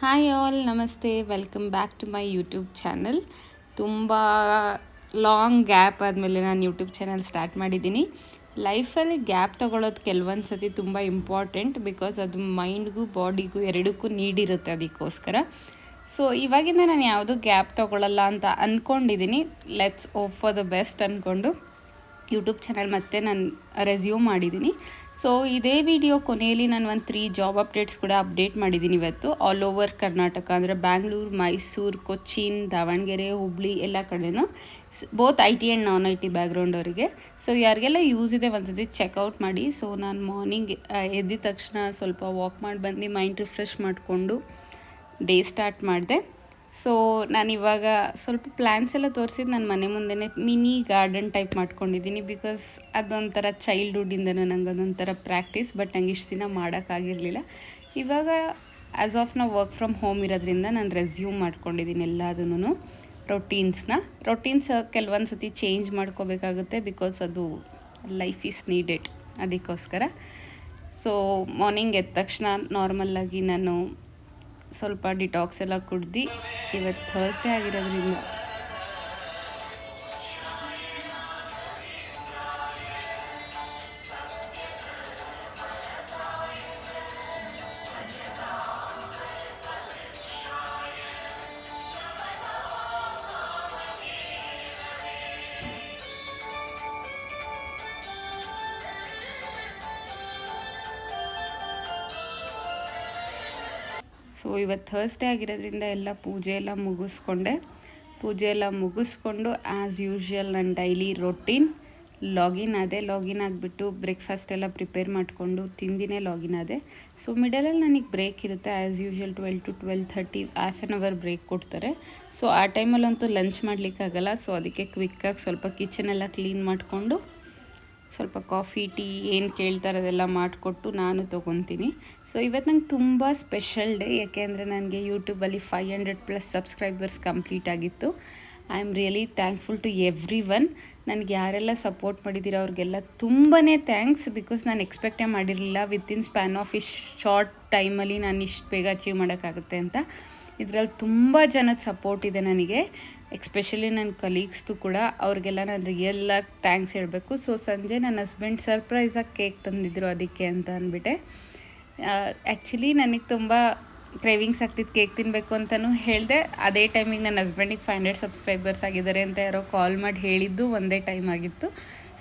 Hi all ನಮಸ್ತೆ welcome back to my YouTube channel ತುಂಬ long gap ಆದಮೇಲೆ ನಾನು ಯೂಟ್ಯೂಬ್ ಚಾನಲ್ ಸ್ಟಾರ್ಟ್ ಮಾಡಿದ್ದೀನಿ. ಲೈಫಲ್ಲಿ ಗ್ಯಾಪ್ ತೊಗೊಳೋದು ಕೆಲವೊಂದು ಸತಿ ತುಂಬ ಇಂಪಾರ್ಟೆಂಟ್ ಬಿಕಾಸ್ ಅದು ಮೈಂಡ್ಗೂ ಬಾಡಿಗೂ ಎರಡಕ್ಕೂ ನೀಡಿರುತ್ತೆ ಅದಕ್ಕೋಸ್ಕರ. ಸೊ ಇವಾಗಿಂದ ನಾನು ಯಾವುದೂ ಗ್ಯಾಪ್ ತೊಗೊಳ್ಳಲ್ಲ ಅಂತ ಅಂದ್ಕೊಂಡಿದ್ದೀನಿ let's hope for the best ಅಂದ್ಕೊಂಡು ಯೂಟ್ಯೂಬ್ ಚಾನಲ್ ಮತ್ತೆ ನಾನು ರೆಸ್ಯೂಮ್ ಮಾಡಿದ್ದೀನಿ ಸೊ ಇದೇ ವಿಡಿಯೋ ಕೊನೆಯಲ್ಲಿ ನಾನು ಒಂದು ತ್ರೀ ಜಾಬ್ ಅಪ್ಡೇಟ್ಸ್ ಕೂಡ ಅಪ್ಡೇಟ್ ಮಾಡಿದ್ದೀನಿ ಇವತ್ತು. ಆಲ್ ಓವರ್ ಕರ್ನಾಟಕ ಅಂದರೆ ಬ್ಯಾಂಗ್ಳೂರು ಮೈಸೂರು ಕೊಚ್ಚಿನ್ ದಾವಣಗೆರೆ ಹುಬ್ಳಿ ಎಲ್ಲ ಕಡೆನೂ both I T and non I T background ಅವರಿಗೆ. ಸೊ ಯಾರಿಗೆಲ್ಲ ಯೂಸ್ ಇದೆ ಒಂದ್ಸತಿ ಚೆಕ್ಔಟ್ ಮಾಡಿ. ಸೊ ನಾನು ಮಾರ್ನಿಂಗ್ ಎದ್ದಿದ ತಕ್ಷಣ ಸ್ವಲ್ಪ ವಾಕ್ ಮಾಡಿ ಬಂದು ಮೈಂಡ್ ರಿಫ್ರೆಶ್ ಮಾಡಿಕೊಂಡು ಡೇ ಸ್ಟಾರ್ಟ್ ಮಾಡಿದೆ. ಸೊ ನಾನಿವಾಗ ಸ್ವಲ್ಪ ಪ್ಲ್ಯಾನ್ಸ್ ಎಲ್ಲ ತೋರಿಸಿದ್ದು ನಾನು ಮನೆ ಮುಂದೆನೇ ಮಿನಿ ಗಾರ್ಡನ್ ಟೈಪ್ ಮಾಡ್ಕೊಂಡಿದ್ದೀನಿ ಬಿಕಾಸ್ ಅದೊಂಥರ ಚೈಲ್ಡ್ಹುಡ್ಡಿಂದನೂ ನಂಗೆ ಅದೊಂಥರ ಪ್ರಾಕ್ಟೀಸ್ ಬಟ್ ನಂಗೆ ಇಷ್ಟು ದಿನ ಮಾಡೋಕ್ಕಾಗಿರಲಿಲ್ಲ ಇವಾಗ ಆ್ಯಸ್ ಆಫ್ ನಾವು ವರ್ಕ್ ಫ್ರಮ್ ಹೋಮ್ ಇರೋದ್ರಿಂದ ನಾನು ರೆಸ್ಯೂಮ್ ಮಾಡ್ಕೊಂಡಿದ್ದೀನಿ ಎಲ್ಲದನ್ನು ರೊಟೀನ್ಸ್ನ ರೊಟೀನ್ಸ್ ಕೆಲವೊಂದು ಸತಿ ಚೇಂಜ್ ಮಾಡ್ಕೋಬೇಕಾಗುತ್ತೆ ಬಿಕಾಸ್ ಅದು ಲೈಫ್ ಈಸ್ ನೀಡೆಡ್ ಅದಕ್ಕೋಸ್ಕರ. ಸೊ ಮಾರ್ನಿಂಗ್ ಎದ್ದ ತಕ್ಷಣ ನಾರ್ಮಲ್ಲಾಗಿ ನಾನು ಸ್ವಲ್ಪ ಡಿಟಾಕ್ಸ್ ಎಲ್ಲ ಕುಡ್ದು ಇವತ್ತು ಥರ್ಸ್ಡೇ ಆಗಿರೋದ್ರಿಂದ ಸೊ ಇವತ್ತು ಥರ್ಸ್ಡೇ ಆಗಿರೋದ್ರಿಂದ ಎಲ್ಲ ಪೂಜೆ ಎಲ್ಲ ಮುಗಿಸ್ಕೊಂಡೆ. ಪೂಜೆ ಎಲ್ಲ ಮುಗಿಸ್ಕೊಂಡು ಆ್ಯಸ್ ಯೂಶ್ವಲ್ ನನ್ನ ಡೈಲಿ ರೊಟೀನ್ ಲಾಗಿನ್ ಆದೆ ಲಾಗಿನ್ ಆಗಿಬಿಟ್ಟು ಬ್ರೇಕ್ಫಾಸ್ಟ್ ಎಲ್ಲ ಪ್ರಿಪೇರ್ ಮಾಡಿಕೊಂಡು ತಿಂದಿನೇ ಲಾಗಿನ್ ಆದೆ. ಸೊ ಮಿಡಲಲ್ಲಿ ನನಗೆ ಬ್ರೇಕ್ ಇರುತ್ತೆ as usual twelve to twelve thirty half an hour break ಕೊಡ್ತಾರೆ. ಸೊ ಆ ಟೈಮಲ್ಲಂತೂ ಲಂಚ್ ಮಾಡಲಿಕ್ಕಾಗಲ್ಲ. ಸೊ ಅದಕ್ಕೆ ಕ್ವಿಕ್ಕಾಗಿ ಸ್ವಲ್ಪ ಕಿಚನೆಲ್ಲ ಕ್ಲೀನ್ ಮಾಡಿಕೊಂಡು ಸ್ವಲ್ಪ ಕಾಫಿ, ಟೀ ಏನು ಕೇಳ್ತಾರೆ ಅದೆಲ್ಲ ಮಾಡಿಕೊಟ್ಟು ನಾನು ತೊಗೊತೀನಿ. ಸೊ ಇವತ್ತು ನಂಗೆ ತುಂಬ ಸ್ಪೆಷಲ್ ಡೇ ಯಾಕೆಂದರೆ ನನಗೆ ಯೂಟ್ಯೂಬಲ್ಲಿ five hundred plus subscribers complete ಆಗಿತ್ತು. I am really thankful to everyone ನನಗೆ ಯಾರೆಲ್ಲ ಸಪೋರ್ಟ್ ಮಾಡಿದ್ದೀರೋ ಅವ್ರಿಗೆಲ್ಲ ತುಂಬಾ ಥ್ಯಾಂಕ್ಸ್ ಬಿಕಾಸ್ ನಾನು ಎಕ್ಸ್ಪೆಕ್ಟೇ ಮಾಡಿರಲಿಲ್ಲ. ವಿತಿನ್ ಸ್ಪ್ಯಾನ್ ಆಫ್ ಇಷ್ಟು ಶಾರ್ಟ್ ಟೈಮಲ್ಲಿ ನಾನು ಇಷ್ಟು ಬೇಗ ಅಚೀವ್ ಮಾಡೋಕ್ಕಾಗುತ್ತೆ ಅಂತ. ಇದರಲ್ಲಿ ತುಂಬ ಜನದ ಸಪೋರ್ಟ್ ಇದೆ ನನಗೆ. ಎಕ್ಸ್ಪೆಷಲಿ ನನ್ನ ಕಲೀಗ್ಸ್ದು ಕೂಡ. ಅವ್ರಿಗೆಲ್ಲ ನಾನು ರಿಯಲ್ಲಾಗಿ ಥ್ಯಾಂಕ್ಸ್ ಹೇಳಬೇಕು. ಸೊ ಸಂಜೆ ನನ್ನ ಹಸ್ಬೆಂಡ್ ಸರ್ಪ್ರೈಸಾಗಿ ಕೇಕ್ ತಂದಿದ್ರು ಅದಕ್ಕೆ ಅಂತ ಅಂದ್ಬಿಟ್ಟೆ. ಆ್ಯಕ್ಚುಲಿ ನನಗೆ ತುಂಬ ಕ್ರೇವಿಂಗ್ಸ್ ಆಗ್ತಿತ್ತು ಕೇಕ್ ತಿನ್ನಬೇಕು ಅಂತಲೂ ಹೇಳಿದೆ. ಅದೇ ಟೈಮಿಗೆ ನನ್ನ ಹಸ್ಬೆಂಡಿಗೆ ಫೈವ್ ಹಂಡ್ರೆಡ್ ಸಬ್ಸ್ಕ್ರೈಬರ್ಸ್ ಆಗಿದ್ದಾರೆ ಅಂತ ಯಾರೋ ಕಾಲ್ ಮಾಡಿ ಹೇಳಿದ್ದು ಒಂದೇ ಟೈಮ್ ಆಗಿತ್ತು.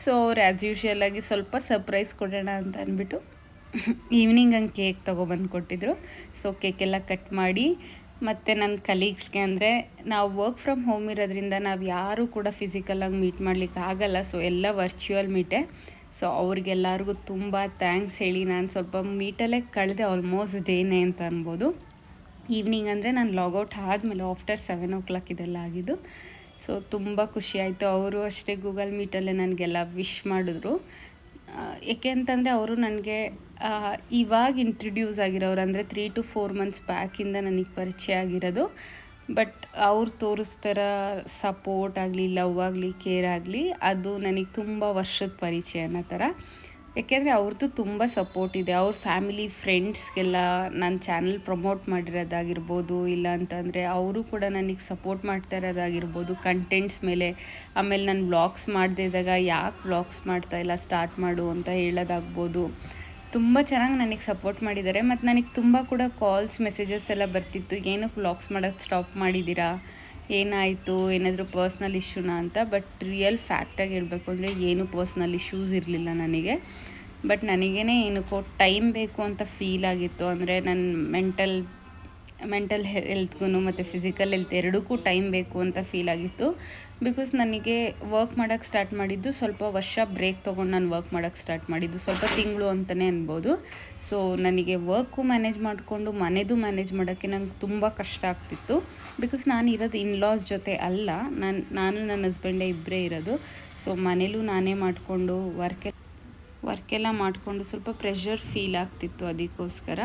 ಸೊ ಅವ್ರು ಆ್ಯಸ್ ಯೂಶ್ವಲ್ ಆಗಿ ಸ್ವಲ್ಪ ಸರ್ಪ್ರೈಸ್ ಕೊಡೋಣ ಅಂತ ಅಂದ್ಬಿಟ್ಟು ಈವ್ನಿಂಗ್ ಹಂಗೆ ಕೇಕ್ ತೊಗೊಬಂದು ಕೊಟ್ಟಿದ್ರು. ಸೊ ಕೇಕೆಲ್ಲ ಕಟ್ ಮಾಡಿ ಮತ್ತು ನನ್ನ ಕಲೀಗ್ಸ್ಗೆ ಅಂದರೆ ನಾವು ವರ್ಕ್ ಫ್ರಮ್ ಹೋಮ್ ಇರೋದ್ರಿಂದ ನಾವು ಯಾರೂ ಕೂಡ ಫಿಸಿಕಲಾಗಿ ಮೀಟ್ ಮಾಡಲಿಕ್ಕೆ ಆಗಲ್ಲ. ಸೊ ಎಲ್ಲ ವರ್ಚುವಲ್ ಮೀಟೇ ಸೊ ಅವ್ರಿಗೆಲ್ಲರಿಗೂ ತುಂಬ ಥ್ಯಾಂಕ್ಸ್ ಹೇಳಿ ನಾನು ಸ್ವಲ್ಪ ಮೀಟಲ್ಲೇ ಕಳೆದೆ ಆಲ್ಮೋಸ್ಟ್ ಡೇನೇ ಅಂತ ಅನ್ಬೋದು. ಈವ್ನಿಂಗ್ ಅಂದರೆ ನಾನು ಲಾಗೌಟ್ ಆದಮೇಲೆ ಆಫ್ಟರ್ ಸೆವೆನ್ ಓ ಕ್ಲಾಕ್ ಇದೆಲ್ಲ ಆಗಿದ್ದು. ಸೊ ತುಂಬ ಖುಷಿ ಆಯಿತು. ಅವರು ಅಷ್ಟೇ ಗೂಗಲ್ ಮೀಟಲ್ಲೇ ನನಗೆಲ್ಲ ವಿಶ್ ಮಾಡಿದ್ರು. ಏಕೆ ಅಂತಂದರೆ ಅವರು ನನಗೆ ಇವಾಗ ಇಂಟ್ರಡ್ಯೂಸ್ ಆಗಿರೋರು ಅಂದರೆ ತ್ರೀ ಟು ಫೋರ್ ಮಂತ್ಸ್ ಬ್ಯಾಕಿಂದ ನನಗೆ ಪರಿಚಯ ಆಗಿರೋದು. ಬಟ್ ಅವ್ರು ತೋರಿಸ್ತಾರ ಸಪೋರ್ಟ್ ಆಗಲಿ ಲವ್ ಆಗಲಿ ಕೇರ್ ಆಗಲಿ, ಅದು ನನಗೆ ತುಂಬ ವರ್ಷದ ಪರಿಚಯ ಅನ್ನೋ ಥರ ಯಾಕೆಂದರೆ ಅವ್ರದ್ದು ತುಂಬ ಸಪೋರ್ಟ್ ಇದೆ. ಅವ್ರ ಫ್ಯಾಮಿಲಿ ಫ್ರೆಂಡ್ಸ್ಗೆಲ್ಲ ನನ್ನ ಚಾನಲ್ ಪ್ರಮೋಟ್ ಮಾಡಿರೋದಾಗಿರ್ಬೋದು, ಇಲ್ಲ ಅಂತಂದರೆ ಅವರು ಕೂಡ ನನಗೆ ಸಪೋರ್ಟ್ ಮಾಡ್ತಾ ಇರೋದಾಗಿರ್ಬೋದು ಕಂಟೆಂಟ್ಸ್ ಮೇಲೆ. ಆಮೇಲೆ ನಾನು ಬ್ಲಾಗ್ಸ್ ಮಾಡದೇ ಇದ್ದಾಗ ಯಾಕೆ ಬ್ಲಾಗ್ಸ್ ಮಾಡ್ತಾ ಇಲ್ಲ ಸ್ಟಾರ್ಟ್ ಮಾಡು ಅಂತ ಹೇಳೋದಾಗ್ಬೋದು. ತುಂಬ ಚೆನ್ನಾಗಿ ನನಗೆ ಸಪೋರ್ಟ್ ಮಾಡಿದ್ದಾರೆ ಮತ್ತು ನನಗೆ ತುಂಬ ಕೂಡ ಕಾಲ್ಸ್ ಮೆಸೇಜಸ್ ಎಲ್ಲ ಬರ್ತಿತ್ತು. ಏನಕ್ಕೆ ವ್ಲಾಗ್ಸ್ ಮಾಡೋಕ್ಕೆ ಸ್ಟಾಪ್ ಮಾಡಿದ್ದೀರಾ ಏನಾಯಿತು? ಏನಾದರೂ ಪರ್ಸ್ನಲ್ ಇಶ್ಯೂನಾ ಅಂತ. ಬಟ್ ರಿಯಲ್ ಫ್ಯಾಕ್ಟಾಗಿ ಹೇಳಬೇಕು ಅಂದರೆ ಏನು ಪರ್ಸ್ನಲ್ ಇಶ್ಯೂಸ್ ಇರಲಿಲ್ಲ ನನಗೆ. ಬಟ್ ನನಗೇ ಏನಕ್ಕೋ ಟೈಮ್ ಬೇಕು ಅಂತ ಫೀಲ್ ಆಗಿತ್ತು. ಅಂದರೆ ನನ್ನ ಮೆಂಟಲ್ ಮೆಂಟಲ್ ಹೆಲ್ತ್ಗೂ ಮತ್ತು ಫಿಸಿಕಲ್ ಹೆಲ್ತ್ ಎರಡಕ್ಕೂ ಟೈಮ್ ಬೇಕು ಅಂತ ಫೀಲ್ ಆಗಿತ್ತು. ಬಿಕಾಸ್ ನನಗೆ ವರ್ಕ್ ಮಾಡೋಕ್ಕೆ ಸ್ಟಾರ್ಟ್ ಮಾಡಿದ್ದು ಸ್ವಲ್ಪ ವರ್ಷ ಬ್ರೇಕ್ ತೊಗೊಂಡು ನಾನು ವರ್ಕ್ ಮಾಡೋಕ್ಕೆ ಸ್ಟಾರ್ಟ್ ಮಾಡಿದ್ದು. ಸ್ವಲ್ಪ ತಿಂಗಳು ಅಂತಲೇ ಅನ್ಬೋದು. ಸೊ ನನಗೆ ವರ್ಕು ಮ್ಯಾನೇಜ್ ಮಾಡಿಕೊಂಡು ಮನೆದು ಮ್ಯಾನೇಜ್ ಮಾಡೋಕ್ಕೆ ನಂಗೆ ತುಂಬ ಕಷ್ಟ ಆಗ್ತಿತ್ತು. ಬಿಕಾಸ್ ನಾನು ಇರೋದು ಇನ್ಲಾಸ್ ಜೊತೆ ಅಲ್ಲ. ನಾನು ನಾನು ನನ್ನ ಹಸ್ಬೆಂಡೇ ಇಬ್ಬರೇ ಇರೋದು. ಸೊ ಮನೇಲೂ ನಾನೇ ಮಾಡಿಕೊಂಡು ವರ್ಕೆ ವರ್ಕೆಲ್ಲ ಮಾಡಿಕೊಂಡು ಸ್ವಲ್ಪ ಪ್ರೆಷರ್ ಫೀಲ್ ಆಗ್ತಿತ್ತು ಅದಕ್ಕೋಸ್ಕರ.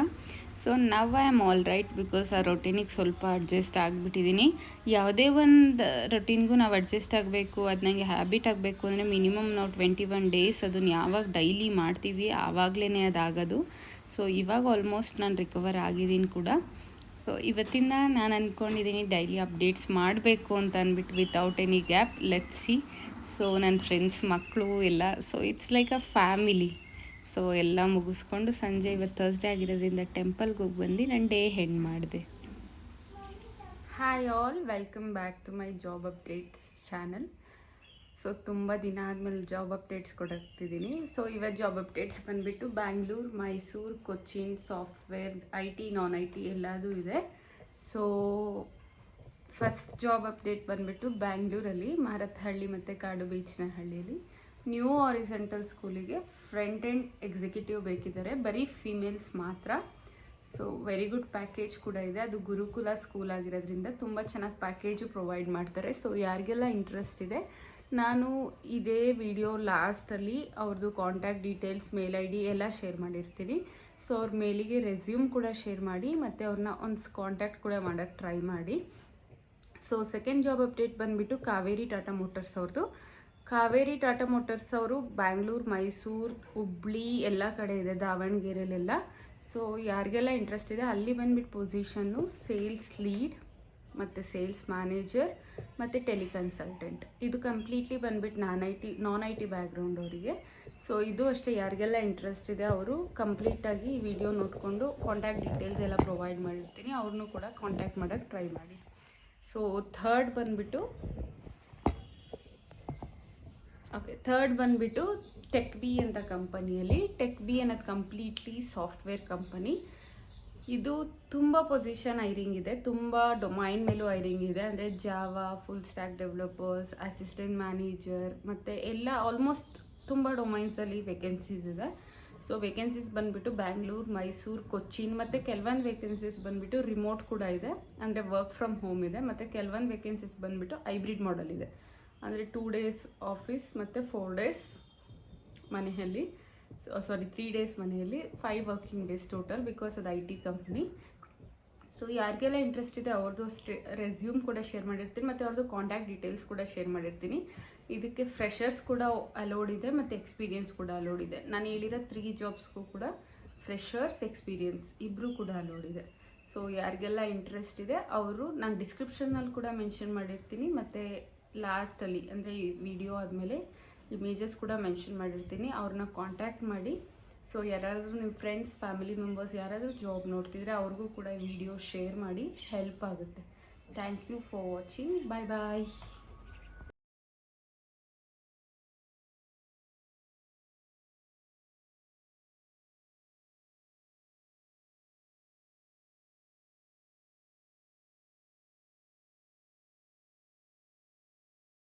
So now I am all right because ಆ ರೊಟೀನಿಗೆ ಸ್ವಲ್ಪ ಅಡ್ಜಸ್ಟ್ ಆಗಿಬಿಟ್ಟಿದ್ದೀನಿ ಯಾವುದೇ ಒಂದು ರೊಟೀನ್ಗೂ ನಾವು ಅಡ್ಜಸ್ಟ್ ಆಗಬೇಕು, ಅದು ನನಗೆ ಹ್ಯಾಬಿಟ್ ಆಗಬೇಕು ಅಂದರೆ ಮಿನಿಮಮ್ ನಾವು ಟ್ವೆಂಟಿ ಒನ್ ಡೇಸ್ ಅದನ್ನು ಯಾವಾಗ ಡೈಲಿ ಮಾಡ್ತೀವಿ ಆವಾಗಲೇ ಅದಾಗೋದು. ಸೊ ಇವಾಗ ಆಲ್ಮೋಸ್ಟ್ ನಾನು ರಿಕವರ್ ಆಗಿದ್ದೀನಿ ಕೂಡ. ಸೊ ಇವತ್ತಿಂದ ನಾನು ಅಂದ್ಕೊಂಡಿದ್ದೀನಿ ಡೈಲಿ ಅಪ್ಡೇಟ್ಸ್ ಮಾಡಬೇಕು ಅಂತ ಅಂದ್ಬಿಟ್ಟು without any gap let see ನನ್ನ ಫ್ರೆಂಡ್ಸ್ ಮಕ್ಕಳು ಎಲ್ಲ so it's like a family so ಎಲ್ಲ ಮುಗಿಸ್ಕೊಂಡು ಸಂಜೆ ಇವತ್ತು ಥರ್ಸ್ಡೇ ಆಗಿರೋದ್ರಿಂದ ಟೆಂಪಲ್ಗೆ ಹೋಗಿ ಬಂದು ನಾನು ಡೇ ಹೆಣ್ಣು ಮಾಡಿದೆ. Hi all welcome back to my job updates channel so, ತುಂಬ ದಿನ ಆದಮೇಲೆ ಜಾಬ್ ಅಪ್ಡೇಟ್ಸ್ ಕೊಡಕ್ತಿದ್ದೀನಿ ಸೊ ಇವತ್ತು ಜಾಬ್ ಅಪ್ಡೇಟ್ಸ್ ಬಂದುಬಿಟ್ಟು Bangalore Mysore Cochin software I T non I T ಎಲ್ಲದೂ ಇದೆ. ಸೊ ಫಸ್ಟ್ ಜಾಬ್ ಅಪ್ಡೇಟ್ ಬಂದುಬಿಟ್ಟು ಬ್ಯಾಂಗ್ಳೂರಲ್ಲಿ ಮಾರತ್ಹಳ್ಳಿ ಮತ್ತು ಕಾಡು ಬೀಚ್ನ ಹಳ್ಳಿಯಲ್ಲಿ ನ್ಯೂ ಆರಿಜೆಂಟಲ್ ಸ್ಕೂಲಿಗೆ ಫ್ರಂಟ್ ಆ್ಯಂಡ್ ಎಕ್ಸಿಕ್ಯೂಟಿವ್ ಬೇಕಿದ್ದಾರೆ. ಬರೀ ಫಿಮೇಲ್ಸ್ ಮಾತ್ರ. ಸೊ ವೆರಿ ಗುಡ್ ಪ್ಯಾಕೇಜ್ ಕೂಡ ಇದೆ. ಅದು ಗುರುಕುಲ ಸ್ಕೂಲ್ ಆಗಿರೋದ್ರಿಂದ ತುಂಬ ಚೆನ್ನಾಗಿ ಪ್ಯಾಕೇಜು ಪ್ರೊವೈಡ್ ಮಾಡ್ತಾರೆ. ಸೊ ಯಾರಿಗೆಲ್ಲ ಇಂಟ್ರೆಸ್ಟ್ ಇದೆ ನಾನು ಇದೇ ವಿಡಿಯೋ ಲಾಸ್ಟಲ್ಲಿ ಅವ್ರದ್ದು contact details mail I D ಎಲ್ಲ ಶೇರ್ ಮಾಡಿರ್ತೀನಿ. ಸೊ ಅವ್ರ ಮೇಲಿಗೆ ರೆಸ್ಯೂಮ್ ಕೂಡ ಶೇರ್ ಮಾಡಿ, ಮತ್ತು ಅವ್ರನ್ನ ಒಂದು ಕಾಂಟ್ಯಾಕ್ಟ್ ಕೂಡ ಮಾಡೋಕ್ಕೆ ಟ್ರೈ ಮಾಡಿ. ಸೊ ಸೆಕೆಂಡ್ ಜಾಬ್ ಅಪ್ಡೇಟ್ ಬಂದುಬಿಟ್ಟು ಕಾವೇರಿ ಟಾಟಾ ಮೋಟರ್ಸ್ ಅವ್ರದ್ದು ಕಾವೇರಿ ಟಾಟಾ ಮೋಟರ್ಸ್ ಅವರು ಬ್ಯಾಂಗ್ಳೂರು ಮೈಸೂರು ಹುಬ್ಳಿ ಎಲ್ಲ ಕಡೆ ಇದೆ ದಾವಣಗೆರೆಯಲ್ಲೆಲ್ಲ ಸೊ ಯಾರಿಗೆಲ್ಲ ಇಂಟ್ರೆಸ್ಟ್ ಇದೆ, ಅಲ್ಲಿ ಬಂದ್ಬಿಟ್ಟು ಪೊಸಿಷನ್ನು ಸೇಲ್ಸ್ ಲೀಡ್ ಮತ್ತು ಸೇಲ್ಸ್ ಮ್ಯಾನೇಜರ್, ಮತ್ತು ಟೆಲಿಕನ್ಸಲ್ಟೆಂಟ್. ಇದು ಕಂಪ್ಲೀಟ್ಲಿ ಬಂದ್ಬಿಟ್ಟು non I T, non I T background ಅವರಿಗೆ. ಸೊ ಇದು ಅಷ್ಟೇ, ಯಾರಿಗೆಲ್ಲ ಇಂಟ್ರೆಸ್ಟ್ ಇದೆ ಅವರು ಕಂಪ್ಲೀಟಾಗಿ ವಿಡಿಯೋ ನೋಡಿಕೊಂಡು ಕಾಂಟ್ಯಾಕ್ಟ್ ಡೀಟೇಲ್ಸ್ ಎಲ್ಲ ಪ್ರೊವೈಡ್ ಮಾಡಿರ್ತೀನಿ. ಅವ್ರನ್ನೂ ಕೂಡ ಕಾಂಟ್ಯಾಕ್ಟ್ ಮಾಡೋಕ್ಕೆ ಟ್ರೈ ಮಾಡಿ. ಸೊ ಥರ್ಡ್ ಬಂದುಬಿಟ್ಟು ಓಕೆ ಥರ್ಡ್ ಬಂದುಬಿಟ್ಟು ಟೆಕ್ ಬಿ ಅಂತ ಕಂಪನಿಯಲ್ಲಿ ಟೆಕ್ ಬಿ ಅನ್ನೋದು ಕಂಪ್ಲೀಟ್ಲಿ ಸಾಫ್ಟ್ವೇರ್ ಕಂಪನಿ ಇದು ತುಂಬ ಪೊಸಿಷನ್ ಐರಿಂಗ್ ಇದೆ, ತುಂಬ ಡೊಮೈನ್ ಮೇಲೂ ಐರಿಂಗ್ ಇದೆ, ಅಂದರೆ Java full stack developers assistant manager ಮತ್ತು ಎಲ್ಲ ಆಲ್ಮೋಸ್ಟ್ ತುಂಬ ಡೊಮೈನ್ಸಲ್ಲಿ ವೇಕೆನ್ಸೀಸ್ ಇದೆ. ಸೊ ವೇಕೆನ್ಸೀಸ್ ಬಂದುಬಿಟ್ಟು ಬ್ಯಾಂಗ್ಳೂರು ಮೈಸೂರು ಕೊಚ್ಚಿನ್ ಮತ್ತು ಕೆಲವೊಂದು ವೇಕೆನ್ಸೀಸ್ ಬಂದುಬಿಟ್ಟು ರಿಮೋಟ್ ಕೂಡ ಇದೆ, ಅಂದರೆ ವರ್ಕ್ ಫ್ರಮ್ ಹೋಮ್ ಇದೆ, ಮತ್ತು ಕೆಲವೊಂದು ವೇಕೆನ್ಸೀಸ್ ಬಂದುಬಿಟ್ಟು ಹೈಬ್ರಿಡ್ ಮಾಡಲ್ ಇದೆ. ಅಂದರೆ ಟೂ ಡೇಸ್ ಆಫೀಸ್ ಮತ್ತು ಫೋರ್ ಡೇಸ್ ಮನೆಯಲ್ಲಿ. ಸಾರಿ ತ್ರೀ ಡೇಸ್ ಮನೆಯಲ್ಲಿ five working days total because ಅದು ಐ ಟಿ ಕಂಪ್ನಿ ಸೊ ಯಾರಿಗೆಲ್ಲ ಇಂಟ್ರೆಸ್ಟ್ ಇದೆ ಅವ್ರದ್ದು ರೆಸ್ಯೂಮ್ ಕೂಡ ಶೇರ್ ಮಾಡಿರ್ತೀನಿ. ಮತ್ತು ಅವ್ರದ್ದು ಕಾಂಟ್ಯಾಕ್ಟ್ ಡೀಟೇಲ್ಸ್ ಕೂಡ ಶೇರ್ ಮಾಡಿರ್ತೀನಿ. ಇದಕ್ಕೆ ಫ್ರೆಷರ್ಸ್ ಕೂಡ ಅಲೋಡ್ ಇದೆ ಮತ್ತು ಎಕ್ಸ್ಪೀರಿಯನ್ಸ್ ಕೂಡ ಅಲೋಡ್ ಇದೆ. ನಾನು ಹೇಳಿರೋ ತ್ರೀ ಜಾಬ್ಸ್ಗೂ ಕೂಡ ಫ್ರೆಷರ್ಸ್ ಎಕ್ಸ್ಪೀರಿಯನ್ಸ್ ಇಬ್ಬರೂ ಕೂಡ ಅಲೋಡ್ ಇದೆ. ಸೊ ಯಾರಿಗೆಲ್ಲ ಇಂಟ್ರೆಸ್ಟ್ ಇದೆ ಅವರು ನಾನು ಡಿಸ್ಕ್ರಿಪ್ಷನ್ನಲ್ಲಿ ಕೂಡ ಮೆನ್ಷನ್ ಮಾಡಿರ್ತೀನಿ. ಮತ್ತು ಲಾಸ್ಟಲ್ಲಿ ಅಂದರೆ ವಿಡಿಯೋ ಆದಮೇಲೆ ಇಮೇಜಸ್ ಕೂಡ ಮೆನ್ಷನ್ ಮಾಡಿರ್ತೀನಿ, ಅವ್ರನ್ನ ಕಾಂಟ್ಯಾಕ್ಟ್ ಮಾಡಿ. ಸೊ ಯಾರಾದರೂ ನಿಮ್ಮ ಫ್ರೆಂಡ್ಸ್ ಫ್ಯಾಮಿಲಿ ಮೆಂಬರ್ಸ್ ಯಾರಾದರೂ ಜಾಬ್ ನೋಡ್ತಿದ್ರೆ ಅವ್ರಿಗೂ ಕೂಡ ವಿಡಿಯೋ ಶೇರ್ ಮಾಡಿ ಹೆಲ್ಪ್ ಆಗುತ್ತೆ. Thank you for watching bye bye